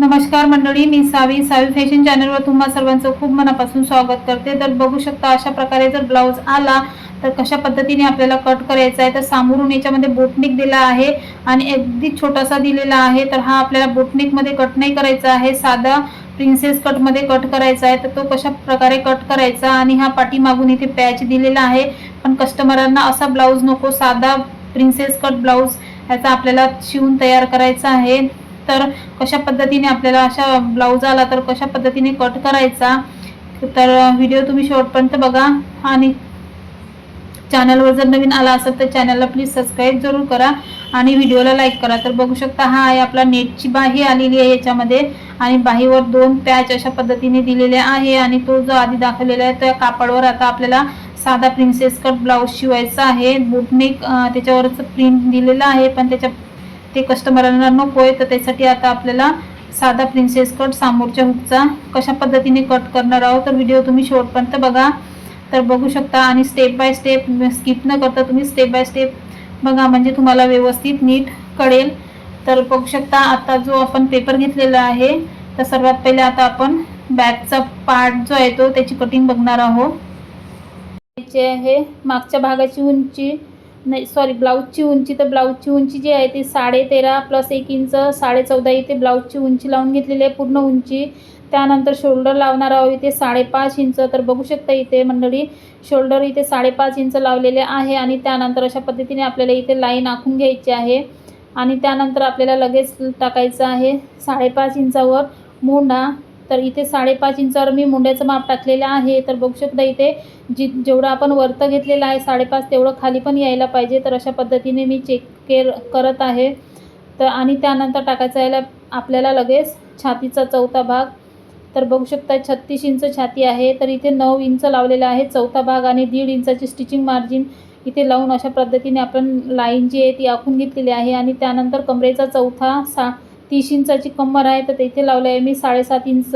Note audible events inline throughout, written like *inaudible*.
नमस्कार मंडळी मी सावी. सावी फॅशन चॅनलवर तुम्हा सर्वांचं खूप मनापासून स्वागत करते. तर बघू शकता अशा प्रकारे जर ब्लाऊज आला तर कशा पद्धतीने आपल्याला कट करायचा आहे? तर सामोरून याच्यामध्ये बोटनिक दिला आहे आणि अगदी छोटासा दिलेला आहे. तर हा आपल्याला बोटनिकमध्ये कट नाही करायचा आहे. साधा प्रिन्सेस कटमध्ये कट करायचा आहे. तर तो कशा प्रकारे कट करायचा आणि हा पाठीमागून इथे पॅच दिलेला आहे. पण कस्टमरांना असा ब्लाऊज नको साधा प्रिन्सेस कट ब्लाऊज ह्याचा आपल्याला शिवून तयार करायचा आहे. तर कशा पद्धतीने आपल्याला अशा ब्लाऊज आला तर कशा पद्धतीने कट करायचा तर व्हिडिओ तुम्ही शेवटपर्यंत बघा. आणि चॅनलवर जर नवीन आला असेल तर चॅनलला प्लीज सबस्क्राईब जरूर करा. आणि व्हिडिओला लाईक करा. तर बघू शकता हा आहे आपला नेटची बाही आलेली आहे याच्यामध्ये. आणि बाहीवर दोन पॅच अशा पद्धतीने दिलेले आहे. आणि तो जो आधी दाखवलेला आहे त्या कापडवर आता आपल्याला साधा प्रिन्सेस कट ब्लाऊज शिवायचा आहे. बुटनेक त्याच्यावरच प्रिंट दिलेलं आहे. पण त्याच्या ते कस्टमरांना नको आहे तर त्यासाठी आता आपल्याला साधा प्रिन्सेस कट समोरच्या हुकचा कशा पद्धतीने कट करणार आहोत तर व्हिडिओ तुम्ही शेवटपर्यंत बघा. तर बघू शकता आणि स्टेप बाय स्टेप स्किप न करता तुम्ही स्टेप बाय स्टेप बघा म्हणजे तुम्हाला व्यवस्थित नीट कळेल. तर बघू शकता आता जो आपण पेपर घेतलेला आहे तर सर्वात पहिले आता आपण बॅकचा पार्ट जो आहे तो त्याची कटिंग बघणार आहोत. जे आहे मागच्या भागाची उंची नाही सॉरी ब्लाऊजची उंची तर ब्लाऊजची उंची जी आहे ती साडे तेरा प्लस एक इंच साडे चौदा इथे ब्लाऊजची उंची लावून घेतलेली आहे पूर्ण उंची. त्यानंतर शोल्डर लावणार आहोत इथे साडेपाच इंच तर बघू शकता इथे मंडळी शोल्डर इथे साडेपाच इंच लावलेले आहे आणि त्यानंतर अशा पद्धतीने आपल्याला इथे लाईन आखून घ्यायची आहे. आणि त्यानंतर आपल्याला लगेच टाकायचं आहे साडेपाच इंचावर मोंडा तर इथे साडेपाच इंचावर मी मुंड्याचं माप टाकलेलं आहे. तर बघू शकता इथे जी जेवढं आपण वर्त घेतलेलं आहे साडेपाच तेवढं खाली पण यायला पाहिजे. तर अशा पद्धतीने मी चेक केर करत आहे. तर आणि त्यानंतर टाकायचं यायला आपल्याला लगेच छातीचा चौथा भाग. तर बघू शकता छत्तीस इंच छाती आहे. तर इथे नऊ इंच लावलेलं आहे चौथा भाग आणि दीड इंचाची स्टिचिंग मार्जिन इथे लावून अशा पद्धतीने आपण लाईन जी आहे ती आखून घेतलेली आहे. आणि त्यानंतर कमरेचा चौथा सा तीस इंचाची कमर आहे तर तिथे लावलं आहे मी साडेसात इंच.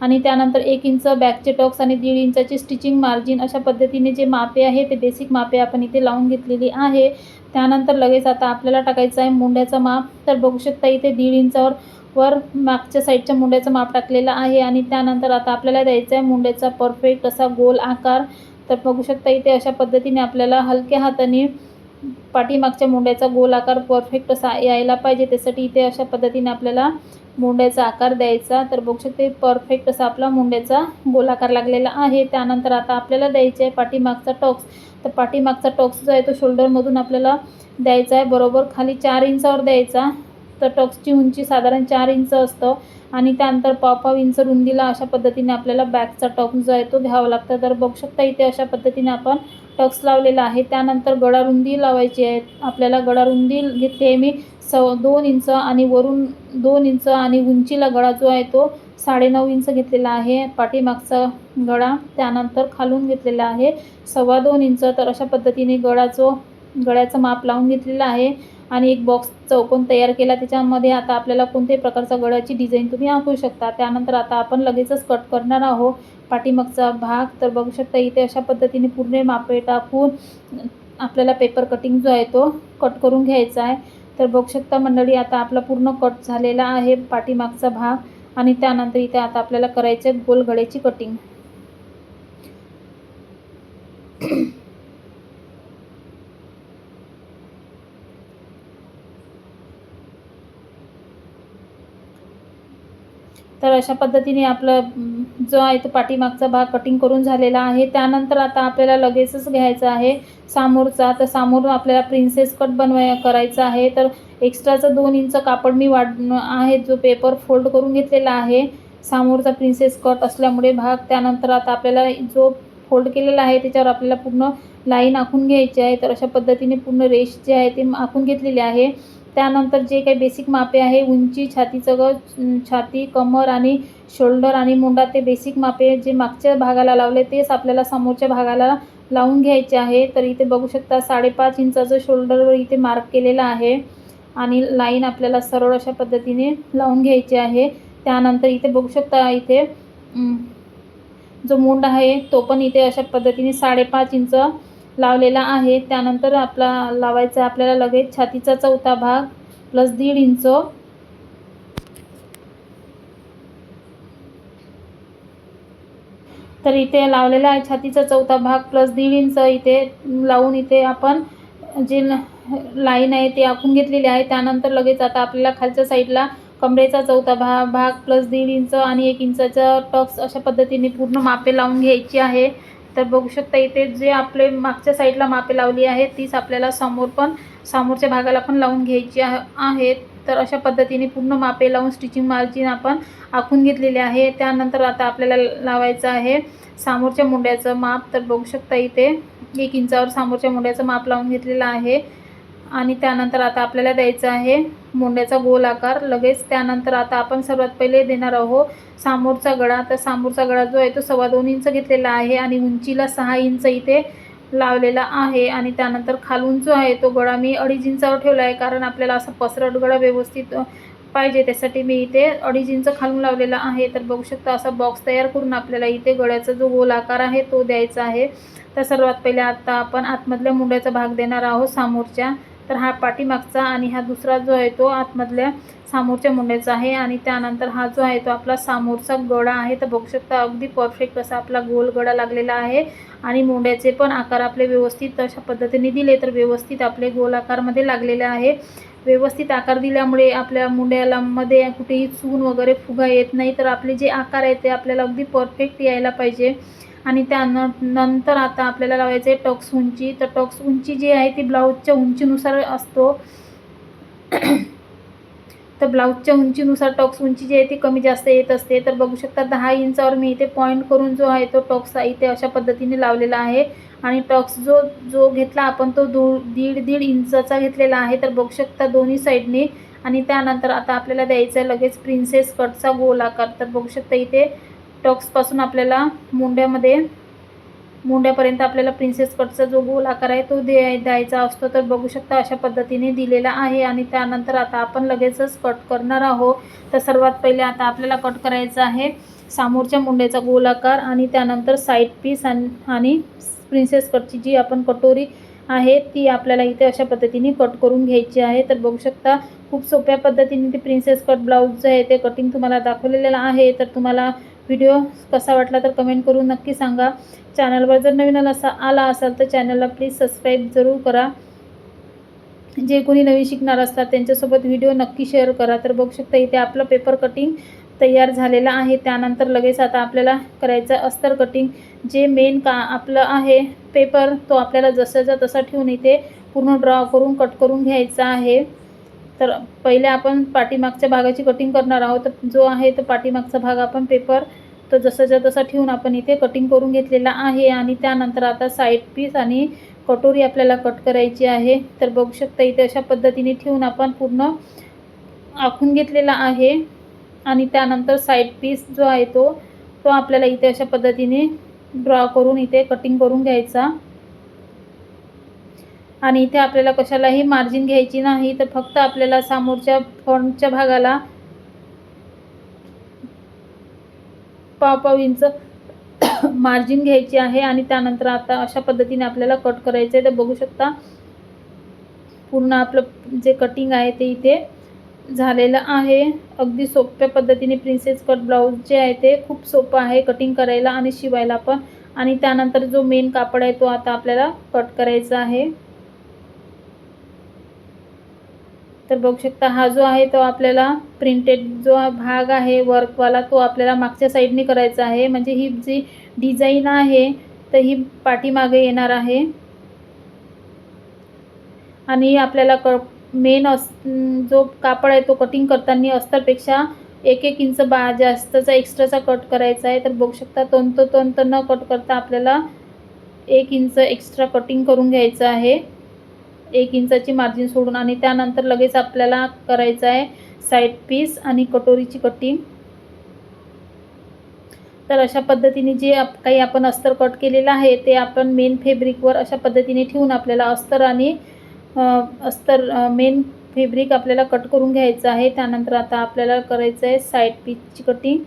आणि त्यानंतर एक इंच बॅकचे टॉक्स आणि दीड इंचाची स्टिचिंग मार्जिन. अशा पद्धतीने जे मापे आहे ते बेसिक मापे आपण इथे लावून घेतलेली आहे. त्यानंतर लगेच आता आपल्याला टाकायचं आहे मुंड्याचं माप. तर बघू शकता इथे दीड इंचावर वर मागच्या साईडच्या मुंड्याचं माप टाकलेलं आहे. आणि त्यानंतर आता आपल्याला द्यायचं आहे मुंड्याचा परफेक्ट असा गोल आकार. तर बघू शकता इथे अशा पद्धतीने आपल्याला हलक्या हाताने पाठीमागच्या मुंड्याचा गोल आकार परफेक्ट असा यायला पाहिजे. त्यासाठी इथे अशा पद्धतीने आपल्याला मुंड्याचा आकार द्यायचा. तर बघू शकते परफेक्ट असा आपला मुंड्याचा गोलाकार लागलेला आहे. त्यानंतर आता आपल्याला द्यायचं आहे पाठीमागचा टॉक्स. तर पाठीमागचा टॉक्स जो आहे तो शोल्डरमधून आपल्याला द्यायचा आहे. बरोबर खाली चार इंचावर द्यायचा. तर टक्सची उंची साधारण चार इंच असतं आणि त्यानंतर पाव पाव इंच रुंदीला अशा पद्धतीने आपल्याला बॅकचा टॉक्स जो आहे तो घ्यावा लागतं. तर बघू शकता इथे अशा पद्धतीने आपण टक्स लावलेला आहे. त्यानंतर गडारुंदी लावायची आहे. आपल्याला गडारुंदी घेतली आहे मी सव दोन इंच आणि वरून दोन इंच आणि उंचीला गळा जो आहे तो साडेनऊ इंच घेतलेला आहे. पाठीमागचा गळा त्यानंतर खालून घेतलेला आहे. सव्वा दोन इंच. तर अशा पद्धतीने गळा जो गळ्याचं माप लावून घेतलेलं आहे आणि एक बॉक्स चौकोन तयार केला. त्याच्यामध्ये आता आपल्याला कोणत्याही प्रकारचा गळ्याची डिझाईन तुम्ही आखू शकता. त्यानंतर आता आपण लगेचच कट करणार आहोत. पाठीमागचा भाग तर बघू शकता इथे अशा पद्धतीने पूर्ण मापे टाकून आपल्याला पेपर कटिंग जो आहे तो कट करून घ्यायचा आहे. तर बघू शकता मंडळी आता आपला पूर्ण कट झालेला आहे पाठीमागचा भाग आणि त्यानंतर इथे आता आपल्याला करायचं गोल गळ्याची कटिंग तर अशा पद्धतीने आपलं जो आहे तो पाठीमागचा भाग कटिंग करून झालेला आहे. त्यानंतर आता आपल्याला लगेचच घ्यायचा आहे सामोरचा. तर सामोर आपल्याला प्रिन्सेस कट बनवाय करायचा आहे. तर एक्स्ट्राचं दोन इंच कापड मी वाढ आहे जो पेपर फोल्ड करून घेतलेला आहे. सामोरचा प्रिन्सेस कट असल्यामुळे भाग. त्यानंतर आता आपल्याला जो फोल्ड केलेला आहे त्याच्यावर आपल्याला पूर्ण लाईन आखून घ्यायची आहे. तर अशा पद्धतीने पूर्ण रेश जे आहे ते आखून घेतलेली आहे. त्यानंतर जे काही बेसिक मापे आहे उंची छातीचं ग छाती कमर आणि शोल्डर आणि मुंडा ते बेसिक मापे जे मागच्या भागाला लावले तेच आपल्याला समोरच्या भागाला लावून घ्यायचे आहे. तर इथे बघू शकता साडेपाच इंचाचं शोल्डरवर इथे मार्क केलेलं आहे आणि लाईन आपल्याला सरळ अशा पद्धतीने लावून घ्यायची आहे. त्यानंतर इथे बघू शकता इथे जो मुंड आहे तो पण इथे अशा पद्धतीने साडेपाच इंच लावलेला आहे. त्यानंतर आपला लावायचा आहे. आपल्याला लगेच छातीचा चौथा भाग प्लस दीड इंच. तर इथे लावलेला आहे छातीचा चौथा भाग प्लस दीड इंच. इथे लावून इथे आपण जी लाईन आहे ती आखून घेतलेली आहे. त्यानंतर लगेच आता आपल्याला खालच्या साईडला कमरेचा चौथा भा भाग प्लस दीड इंच आणि एक इंचाचा टक्स अशा पद्धतीने पूर्ण मापे लावून घ्यायची आहे. तर बघू शकता इथे जे आपले मागच्या साईडला मापे लावली आहे तीच आपल्याला समोर पण समोरच्या भागाला पण लावून घ्यायची आहे आहेत. तर अशा पद्धतीने पूर्ण मापे लावून स्टिचिंग मार्जिन आपण आखून घेतलेले आहे. त्यानंतर आता आपल्याला लावायचं आहे समोरच्या मुंड्याचं माप. तर बघू शकता इथे एक इंचावर समोरच्या मुंड्याचं माप लावून घेतलेलं आहे. आणि त्यानंतर आता आपल्याला द्यायचं आहे मुंड्याचा गोल आकार. लगेच त्यानंतर आता आपण सर्वात पहिले देणार आहोत समोरचा गळा तर समोरचा गळा जो आहे तो सव्वा दोन इंच घेतलेला आहे आणि उंचीला सहा इंच इथे लावलेला आहे. आणि त्यानंतर खालून जो आहे तो गळा मी अडीच इंचावर ठेवला आहे कारण आपल्याला असं पसरट गळा व्यवस्थित पाहिजे. त्यासाठी मी इथे अडीच इंच खालून लावलेला आहे. तर बघू शकता असा बॉक्स तयार करून आपल्याला इथे गळ्याचा जो गोल आकार आहे तो द्यायचा आहे. तर सर्वात पहिले आता आपण आतमधल्या मुंड्याचा भाग देणार आहोत समोरच्या. तर हा पाठीमागचा आणि हा दुसरा जो आहे तो आतमधल्या समोरच्या मुंड्याचा आहे आणि त्यानंतर हा जो आहे तो आपला समोरचा गळा आहे. तर बघू शकता अगदी परफेक्ट असा आपला गोल गळा लागलेला आहे आणि मुंड्याचे पण आकार आपले व्यवस्थित अशा पद्धतीने दिले तर व्यवस्थित आपले गोल आकारमध्ये लागलेले आहे. व्यवस्थित आकार दिल्यामुळे आपल्या मुंड्याला मध्ये कुठेही चून वगैरे फुगा येत नाही. तर आपले जे आकार आहेत ते आपल्याला अगदी परफेक्ट यायला पाहिजे. आणि त्यान नंतर आता आपल्याला लावायचं आहे टॉक्स उंची. तर टॉक्स उंची जी आहे ती ब्लाऊजच्या उंचीनुसार असतो. *clears throat* तर ब्लाऊजच्या उंचीनुसार टॉक्स उंची जी आहे ती कमी जास्त येत असते. तर बघू शकता दहा इंचावर मी इथे पॉईंट करून जो आहे तो टॉक्स इथे अशा पद्धतीने लावलेला आहे. आणि टॉक्स जो जो घेतला आपण तो दो दीड दीड इंचाचा घेतलेला आहे. तर बघू शकता दोन्ही साईडने. आणि त्यानंतर आता आपल्याला द्यायचं आहे लगेच प्रिन्सेस कटचा गोल आकार तर बघू शकता इथे टॉक्सपासून आपल्याला मुंड्यामध्ये मुंड्यापर्यंत आपल्याला प्रिन्सेस कटचा जो गोल आकार आहे तो दे द्यायचा असतो. तर बघू शकता अशा पद्धतीने दिलेला आहे आणि त्यानंतर आता आपण लगेचच कट करणार आहोत. तर सर्वात पहिले आता आपल्याला कट करायचं आहे समोरच्या मुंड्याचा गोल आकार आणि त्यानंतर साईड पीस आणि प्रिन्सेस कटची जी आपण कटोरी आहे ती आपल्याला इथे अशा पद्धतीने कट करून घ्यायची आहे. तर बघू शकता खूप सोप्या पद्धतीने ती प्रिन्सेस कट ब्लाऊज जे आहे ते कटिंग तुम्हाला दाखवलेलं आहे. तर तुम्हाला व्हिडिओ कसा वाटला तर कमेंट करून नक्की सांगा. चॅनलवर जर नवीन असा आला असाल तर चॅनलला प्लीज सबस्क्राईब जरूर करा. जे कोणी नवीन शिकणार असतात त्यांच्यासोबत व्हिडिओ नक्की शेअर करा. तर बघू शकता इथे आपलं पेपर कटिंग तयार झालेलं आहे. त्यानंतर लगेच आता आपल्याला करायचं अस्तर कटिंग जे मेन का आपलं आहे पेपर तो आपल्याला जसाचा तसा ठेवून इथे पूर्ण ड्रॉ करून कट करून घ्यायचा आहे. तर पहिले आपण पाठीमागच्या भागाची कटिंग करणार आहोत. तर जो आहे तो पाठीमागचा भाग आपण पेपर तो जसाच्या तसा ठेवून आपण इथे कटिंग करून घेतलेला आहे. आणि त्यानंतर आता साईड पीस आणि कटोरी आपल्याला कट करायची आहे. तर बघू शकता इथे अशा पद्धतीने ठेवून आपण पूर्ण आखून घेतलेला आहे. आणि त्यानंतर साईड पीस जो आहे तो तो आपल्याला इथे अशा पद्धतीने ड्रॉ करून इथे कटिंग करून घ्यायचा. आणि इथे आपल्याला कशालाही मार्जिन घ्यायची नाही तर फक्त आपल्याला समोरच्या फ्रंटच्या भागाला पाव पाव इंच मार्जिन घ्यायची आहे आणि त्यानंतर आता अशा पद्धतीने आपल्याला कट करायचं आहे तर बघू शकता पूर्ण आपलं जे कटिंग आहे ते इथे झालेलं आहे. अगदी सोप्या पद्धतीने प्रिन्सेस कट ब्लाऊज जे आहे ते खूप सोपं आहे कटिंग करायला आणि शिवायला पण. आणि त्यानंतर जो मेन कापड आहे तो आता आपल्याला कट करायचा आहे. तर बघू शकता हा जो आहे तो आपल्याला प्रिंटेड जो भाग आहे वर्कवाला तो आपल्याला मागच्या साईडने करायचा आहे. म्हणजे ही जी डिझाईन आहे तर ही पाठीमागे येणार आहे. आणि आपल्याला क मेन अस जो कापड आहे तो कटिंग करताना अस्तरपेक्षा एक एक इंच बा जास्तचा एक्स्ट्राचा कट करायचा आहे. तर बघू शकता तंत तंत न कट करता आपल्याला एक इंच एक्स्ट्रा कटिंग करून घ्यायचं आहे. एक इंचाची मार्जिन सोडून आणि त्यानंतर लगेच आपल्याला करायचं आहे साईड पीस आणि कटोरीची कटिंग तर अशा पद्धतीने जे आप काही आपण अस्तर कट केलेलं आहे ते आपण मेन फेब्रिकवर अशा पद्धतीने ठेवून आपल्याला अस्तर आणि अस्तर मेन फेब्रिक आपल्याला कट करून घ्यायचं आहे. त्यानंतर आता आपल्याला करायचं आहे साईड पीसची कटिंग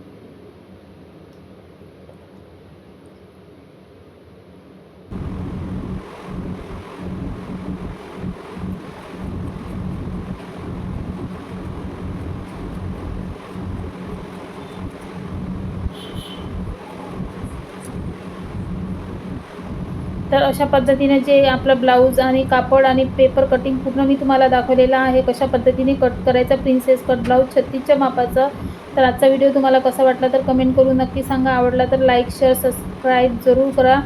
तर अशा पद्धतीने जे आपलं ब्लाऊज आणि कापड आणि पेपर कटिंग पूर्ण मी तुम्हाला दाखवलेलं आहे. कशा पद्धतीने कट करायचा प्रिन्सेस कट ब्लाऊज छत्तीसच्या मापाचं. तर आजचा व्हिडिओ तुम्हाला कसा वाटला तर कमेंट करून नक्की सांगा. आवडला तर लाईक शेअर सबस्क्राईब जरूर करा.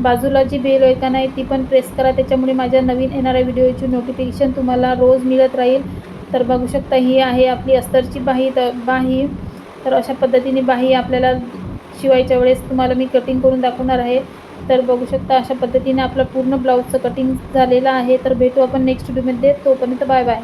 बाजूला जी बेल ऐकन आहे ती पण प्रेस करा. त्याच्यामुळे माझ्या नवीन येणाऱ्या व्हिडिओची नोटिफिकेशन तुम्हाला रोज मिळत राहील. तर बघू शकता ही आहे आपली अस्तरची बाही तर बाही. तर अशा पद्धतीने बाही आपल्याला शिवायच्या वेळेस तुम्हाला मी कटिंग करून दाखवणार आहे. तर बघू शकता अशा पद्धतीने आपलं पूर्ण ब्लाऊजचं कटिंग झालेलं आहे. तर भेटू आपण नेक्स्ट व्हिडिओमध्ये तोपर्यंत बाय बाय